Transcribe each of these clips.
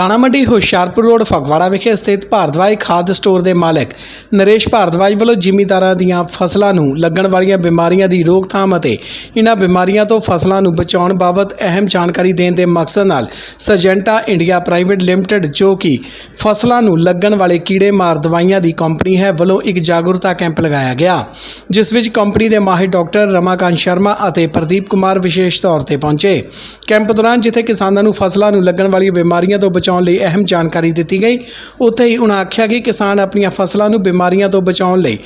ਦਾਣਾ ਮੰਡੀ ਹੁਸ਼ਿਆਰਪੁਰ ਰੋਡ, ਫਗਵਾੜਾ ਵਿਖੇ ਸਥਿਤ ਭਾਰਦਵਾਜ ਖਾਦ ਸਟੋਰ ਦੇ ਮਾਲਕ ਨਰੇਸ਼ ਭਾਰਦਵਾਜ ਵੱਲੋਂ ਜ਼ਿਮੀਂਦਾਰਾਂ ਦੀਆਂ ਫਸਲਾਂ ਨੂੰ ਲੱਗਣ ਵਾਲੀਆਂ ਬਿਮਾਰੀਆਂ ਦੀ ਰੋਕਥਾਮ ਅਤੇ ਇਹਨਾਂ ਬਿਮਾਰੀਆਂ ਤੋਂ ਫਸਲਾਂ ਨੂੰ ਬਚਾਉਣ ਬਾਬਤ ਅਹਿਮ ਜਾਣਕਾਰੀ ਦੇਣ ਦੇ ਮਕਸਦ ਨਾਲ ਸਜੈਂਟਾ ਇੰਡੀਆ ਪ੍ਰਾਈਵੇਟ ਲਿਮਟਿਡ, ਜੋ ਕਿ ਫਸਲਾਂ ਨੂੰ ਲੱਗਣ ਵਾਲੇ ਕੀੜੇ ਮਾਰ ਦਵਾਈਆਂ ਦੀ ਕੰਪਨੀ ਹੈ, ਵੱਲੋਂ ਇੱਕ ਜਾਗਰੂਕਤਾ ਕੈਂਪ ਲਗਾਇਆ ਗਿਆ, ਜਿਸ ਵਿੱਚ ਕੰਪਨੀ ਦੇ ਮਾਹਿਰ ਡਾਕਟਰ ਰਮਾਕਾਂਤ ਸ਼ਰਮਾ ਅਤੇ ਪ੍ਰਦੀਪ ਕੁਮਾਰ ਵਿਸ਼ੇਸ਼ ਤੌਰ ਤੇ ਪਹੁੰਚੇ। ਕੈਂਪ ਦੌਰਾਨ ਜਿੱਥੇ ਕਿਸਾਨਾਂ ਨੂੰ ਫਸਲਾਂ ਨੂੰ ਲੱਗਣ ਵਾਲੀਆਂ ਬਿਮਾਰੀਆਂ ਤੋਂ ਬਚਾਉਣ ਬਚਾਉਣ ਲਈ ਅਹਿਮ ਜਾਣਕਾਰੀ ਦਿੱਤੀ ਗਈ। ਉੱਥੇ ਹੀ ਉਹਨਾਂ ਆਖਿਆ ਕਿ ਕਿਸਾਨ ਆਪਣੀਆਂ ਫਸਲਾਂ ਨੂੰ ਬਿਮਾਰੀਆਂ ਤੋਂ ਬਚਾਉਣ ਲਈ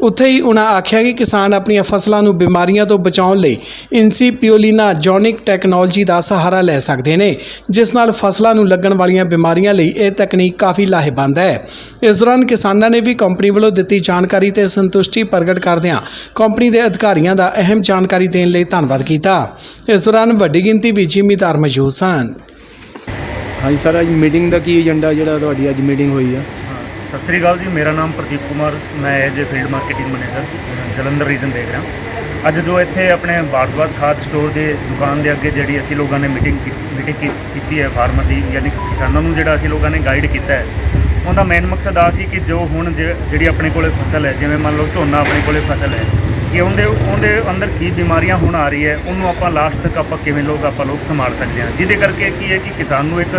ਉੱਥੇ ਹੀ ਉਹਨਾਂ ਆਖਿਆ ਕਿ ਕਿਸਾਨ ਆਪਣੀਆਂ ਫਸਲਾਂ ਨੂੰ ਬਿਮਾਰੀਆਂ ਤੋਂ ਬਚਾਉਣ ਲਈ ਇਨਸੀਪਿਓਲੀਨਾ ਜੋਨਿਕ ਟੈਕਨੋਲੋਜੀ ਦਾ ਸਹਾਰਾ ਲੈ ਸਕਦੇ ਨੇ, ਜਿਸ ਨਾਲ ਫਸਲਾਂ ਨੂੰ ਲੱਗਣ ਵਾਲੀਆਂ ਬਿਮਾਰੀਆਂ ਲਈ ਇਹ ਤਕਨੀਕ ਕਾਫੀ ਲਾਹੇਵੰਦ ਹੈ। ਇਸ ਦੌਰਾਨ ਕਿਸਾਨਾਂ ਨੇ ਵੀ ਕੰਪਨੀ ਵੱਲੋਂ ਦਿੱਤੀ ਜਾਣਕਾਰੀ ਤੇ ਸੰਤੁਸ਼ਟੀ ਪ੍ਰਗਟ ਕਰਦਿਆਂ ਕੰਪਨੀ ਦੇ ਅਧਿਕਾਰੀਆਂ ਦਾ ਅਹਿਮ ਜਾਣਕਾਰੀ ਦੇਣ ਲਈ ਧੰਨਵਾਦ ਕੀਤਾ। ਇਸ ਦੌਰਾਨ ਵੱਡੀ ਗਿਣਤੀ ਵਿੱਚ ਜ਼ਿਮੀਦਾਰ ਮੌਜੂਦ ਸਨ। ਹਾਂਜੀ ਸਰ, ਅੱਜ ਮੀਟਿੰਗ ਦਾ ਕੀ ਏਜੰਡਾ ਜਿਹੜਾ ਤੁਹਾਡੀ ਅੱਜ ਮੀਟਿੰਗ ਹੋਈ ਆ? ਸਤਿ ਸ੍ਰੀ ਅਕਾਲ ਜੀ, ਮੇਰਾ ਨਾਮ ਪ੍ਰਦੀਪ ਕੁਮਾਰ, ਮੈਂ as a field marketing manager Jalandhar region ਦੇਖ ਰਿਹਾ। ਅੱਜ ਜੋ ਇੱਥੇ ਆਪਣੇ ਭਾਰਤਵਾਦ ਖਾਦ ਸਟੋਰ ਦੇ ਦੁਕਾਨ ਦੇ ਅੱਗੇ ਜਿਹੜੀ ਅਸੀਂ ਲੋਕਾਂ ਨੇ ਮੀਟਿੰਗ ਮੀਟਿੰਗ ਕੀਤੀ ਹੈ ਫਾਰਮਰ ਦੀ, ਯਾਨੀ ਕਿਸਾਨਾਂ ਨੂੰ ਜਿਹੜਾ ਅਸੀਂ ਲੋਕਾਂ ਨੇ ਗਾਈਡ ਕੀਤਾ ਹੈ, ਉਹਦਾ ਮੇਨ ਮਕਸਦ ਆ ਸੀ ਕਿ ਜੋ ਹੁਣ ਜਿ- ਜਿਹੜੀ ਆਪਣੇ ਕੋਲੇ ਫਸਲ ਹੈ, ਜਿਵੇਂ ਮੰਨ ਲਓ ਝੋਨਾ ਆਪਣੇ ਕੋਲੇ ਫਸਲ ਹੈ ਕਿ ਉਹਦੇ ਉਹਦੇ ਅੰਦਰ ਕੀ ਬਿਮਾਰੀਆਂ ਹੁਣ ਆ ਰਹੀ ਹੈ, ਉਹਨੂੰ ਆਪਾਂ ਲਾਸਟ ਤੱਕ ਆਪਾਂ ਕਿਵੇਂ ਲੋਕ ਆਪਾਂ ਲੋਕ ਸੰਭਾਲ ਸਕਦੇ ਹਾਂ। ਜਿਹਦੇ ਕਰਕੇ ਕੀ ਹੈ ਕਿ ਕਿਸਾਨ ਨੂੰ ਇੱਕ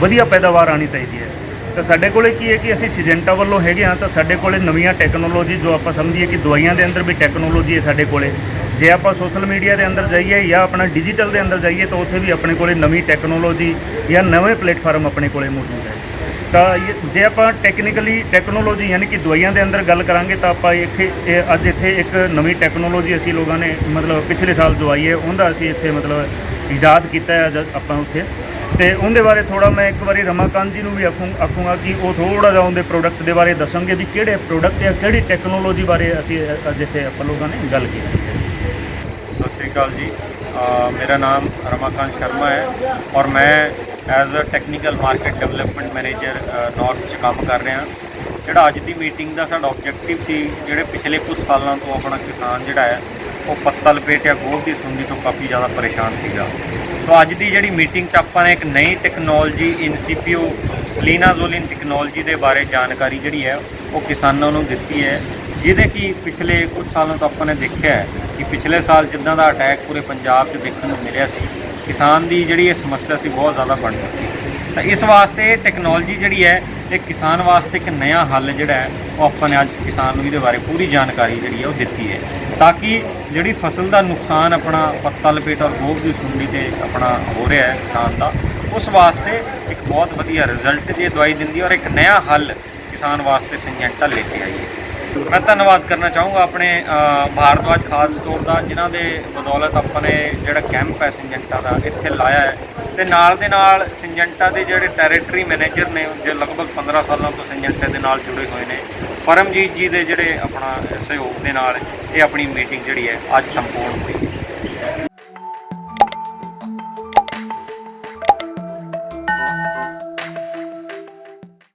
ਵਧੀਆ ਪੈਦਾਵਾਰ ਆਣੀ ਚਾਹੀਦੀ ਹੈ। ਤਾਂ ਸਾਡੇ ਕੋਲੇ ਕੀ ਹੈ ਕਿ ਅਸੀਂ ਸਿਜੈਂਟਾ ਵੱਲੋਂ ਹੈਗੇ ਹਾਂ, ਤਾਂ ਸਾਡੇ ਕੋਲੇ ਨਵੀਆਂ ਟੈਕਨੋਲੋਜੀ ਜੋ ਆਪਾਂ ਸਮਝੀਏ ਕਿ ਦਵਾਈਆਂ ਦੇ ਅੰਦਰ ਵੀ ਟੈਕਨੋਲੋਜੀ ਹੈ ਸਾਡੇ ਕੋਲੇ। ਜੇ ਆਪਾਂ ਸੋਸ਼ਲ ਮੀਡੀਆ ਦੇ ਅੰਦਰ ਜਾਈਏ ਜਾਂ ਆਪਣਾ ਡਿਜੀਟਲ ਦੇ ਅੰਦਰ ਜਾਈਏ, ਤਾਂ ਉੱਥੇ ਵੀ ਆਪਣੇ ਕੋਲੇ ਨਵੀਂ ਟੈਕਨੋਲੋਜੀ ਜਾਂ ਨਵੇਂ ਪਲੇਟਫਾਰਮ ਆਪਣੇ ਕੋਲੇ ਮੌਜੂਦ ਹੈ। ਤਾਂ ਜੇ ਆਪਾਂ ਟੈਕਨੀਕਲੀ ਟੈਕਨੋਲੋਜੀ ਯਾਨੀ ਕਿ ਦਵਾਈਆਂ ਦੇ ਅੰਦਰ ਗੱਲ ਕਰਾਂਗੇ ਤਾਂ ਆਪਾਂ ਇੱਥੇ ਇਹ ਅੱਜ ਇੱਥੇ ਇੱਕ ਨਵੀਂ ਟੈਕਨੋਲੋਜੀ ਅਸੀਂ ਲੋਕਾਂ ਨੇ ਮਤਲਬ ਪਿਛਲੇ ਸਾਲ ਜੋ ਆਈ ਹੈ, ਉਹਦਾ ਅਸੀਂ ਇੱਥੇ ਮਤਲਬ ਇਜਾਦ ਕੀਤਾ ਹੈ ਜਦ ਆਪਾਂ ਉੱਥੇ। ਤੇ ਉਹਦੇ ਬਾਰੇ ਥੋੜਾ ਮੈਂ ਇੱਕ ਵਾਰੀ ਰਮਾਕਾਂਤ ਜੀ ਨੂੰ ਵੀ ਆਖੂੰ ਆਖੂੰਗਾ ਕਿ ਉਹ ਥੋੜਾ ਜਿਹਾ ਉਹਦੇ ਪ੍ਰੋਡਕਟ ਦੇ ਬਾਰੇ ਦੱਸਣਗੇ ਵੀ ਕਿਹੜੇ ਪ੍ਰੋਡਕਟ ਜਾਂ ਕਿਹੜੀ ਟੈਕਨੋਲੋਜੀ ਬਾਰੇ ਅਸੀਂ ਅੱਜ ਇੱਥੇ ਆਪਾਂ ਲੋਕਾਂ ਨੇ ਗੱਲ ਕੀਤੀ ਹੈ। ਸਤਿ ਸ਼੍ਰੀ ਅਕਾਲ ਜੀ। ਮੇਰਾ ਨਾਮ ਰਮਾਕਾਂਤ ਸ਼ਰਮਾ ਹੈ ਔਰ ਮੈਂ as a technical market development manager north 'ਚ ਕੰਮ ਕਰ ਰਿਹਾ। ਜਿਹੜਾ ਅੱਜ ਦੀ ਮੀਟਿੰਗ ਦਾ ਸਾਡਾ ਆਬਜੈਕਟਿਵ ਸੀ, ਜਿਹੜੇ ਪਿਛਲੇ ਕੁਝ ਸਾਲਾਂ ਤੋਂ ਆਪਣਾ ਕਿਸਾਨ ਜਿਹੜਾ ਹੈ, ਉਹ ਪੱਤਲ ਪੇਟ ਜਾਂ ਗੋਲ ਦੀ ਸੁੰਡੀ ਤੋਂ ਕਾਫੀ ਜ਼ਿਆਦਾ ਪਰੇਸ਼ਾਨ ਸੀਗਾ। ਸੋ ਅੱਜ ਦੀ ਜਿਹੜੀ ਮੀਟਿੰਗ 'ਚ ਆਪਾਂ ਨੇ ਇੱਕ ਨਈ ਟੈਕਨੋਲੋਜੀ ਇਨਸੀਪੀਓ ਲੀਨਾਜ਼ੋਲਿਨ ਟੈਕਨੋਲੋਜੀ ਦੇ ਬਾਰੇ ਜਾਣਕਾਰੀ ਜਿਹੜੀ ਹੈ, ਉਹ ਕਿਸਾਨਾਂ ਨੂੰ ਦਿੱਤੀ ਹੈ। ਜਿਹਦੇ ਕਿ ਪਿਛਲੇ ਕੁਝ ਸਾਲਾਂ ਤੋਂ ਆਪਾਂ ਨੇ ਦੇਖਿਆ ਹੈ ਕਿ ਪਿਛਲੇ ਸਾਲ ਜਿੱਦਾਂ ਦਾ ਅਟੈਕ ਪੂਰੇ ਪੰਜਾਬ 'ਚ ਦੇਖਣ ਨੂੰ ਮਿਲਿਆ ਸੀ ਕਿਸਾਨ ਦੀ ਜਿਹੜੀ ਇਹ ਸਮੱਸਿਆ ਸੀ ਬਹੁਤ ਜ਼ਿਆਦਾ ਬਣ ਚੁੱਕੀ ਤਾਂ ਇਸ ਵਾਸਤੇ ਟੈਕਨੋਲੋਜੀ ਜਿਹੜੀ ਹੈ, ਇਹ ਕਿਸਾਨ ਵਾਸਤੇ ਇੱਕ ਨਵਾਂ ਹੱਲ ਜਿਹੜਾ ਹੈ, ਉਹ ਆਪਾਂ ਨੇ ਅੱਜ ਕਿਸਾਨ ਨੂੰ ਇਹਦੇ ਬਾਰੇ ਪੂਰੀ ਜਾਣਕਾਰੀ ਜਿਹੜੀ ਹੈ, ਉਹ ਦਿੱਤੀ ਹੈ। ਤਾਂ ਕਿ ਜਿਹੜੀ ਫਸਲ ਦਾ ਨੁਕਸਾਨ ਆਪਣਾ ਪੱਤਾ ਲਪੇਟ ਔਰ ਗੋਭ ਦੀ ਸੁੰਡੀ ਤੇ ਆਪਣਾ ਹੋ ਰਿਹਾ ਹੈ ਕਿਸਾਨ ਦਾ, ਉਸ ਵਾਸਤੇ ਇੱਕ ਬਹੁਤ ਵਧੀਆ ਰਿਜ਼ਲਟ ਦੀ ਦਵਾਈ ਦਿੰਦੀ ਹੈ ਔਰ ਇੱਕ ਨਵਾਂ ਹੱਲ ਕਿਸਾਨ ਵਾਸਤੇ ਸਿੰਜੈਂਟਾ ਲੈ ਕੇ ਆਈ ਹੈ। ਮੈਂ ਧੰਨਵਾਦ ਕਰਨਾ ਚਾਹੂੰਗਾ ਆਪਣੇ ਅ, ਭਾਰਤਵਾਜ ਖਾਦ ਸਟੋਰ ਦਾ ਜਿਨ੍ਹਾਂ ਦੇ ਬਦੌਲਤ ਆਪਾਂ ਨੇ ਜਿਹੜਾ ਕੈਂਪ ਹੈ ਸਿੰਜੈਂਟਾ ਦਾ ਇੱਥੇ ਲਾਇਆ ਹੈ। ਤੇ ਨਾਲ ਦੇ ਨਾਲ ਸਿੰਜੈਂਟਾ ਦੇ ਜਿਹੜੇ ਟੈਰੀਟਰੀ ਮੈਨੇਜਰ ਨੇ ਜੋ ਲਗਭਗ 15 ਸਾਲਾਂ ਤੋਂ ਸਿੰਜੈਂਟਾ ਦੇ ਨਾਲ ਜੁੜੇ ਹੋਏ ਨੇ ਪਰਮਜੀਤ ਜੀ ਦੇ ਜਿਹੜੇ ਆਪਣਾ ਸਹਿਯੋਗ ਦੇ ਨਾਲ ਇਹ ਆਪਣੀ ਮੀਟਿੰਗ ਜਿਹੜੀ ਹੈ ਅੱਜ ਸੰਪੂਰਨ ਹੋਈ।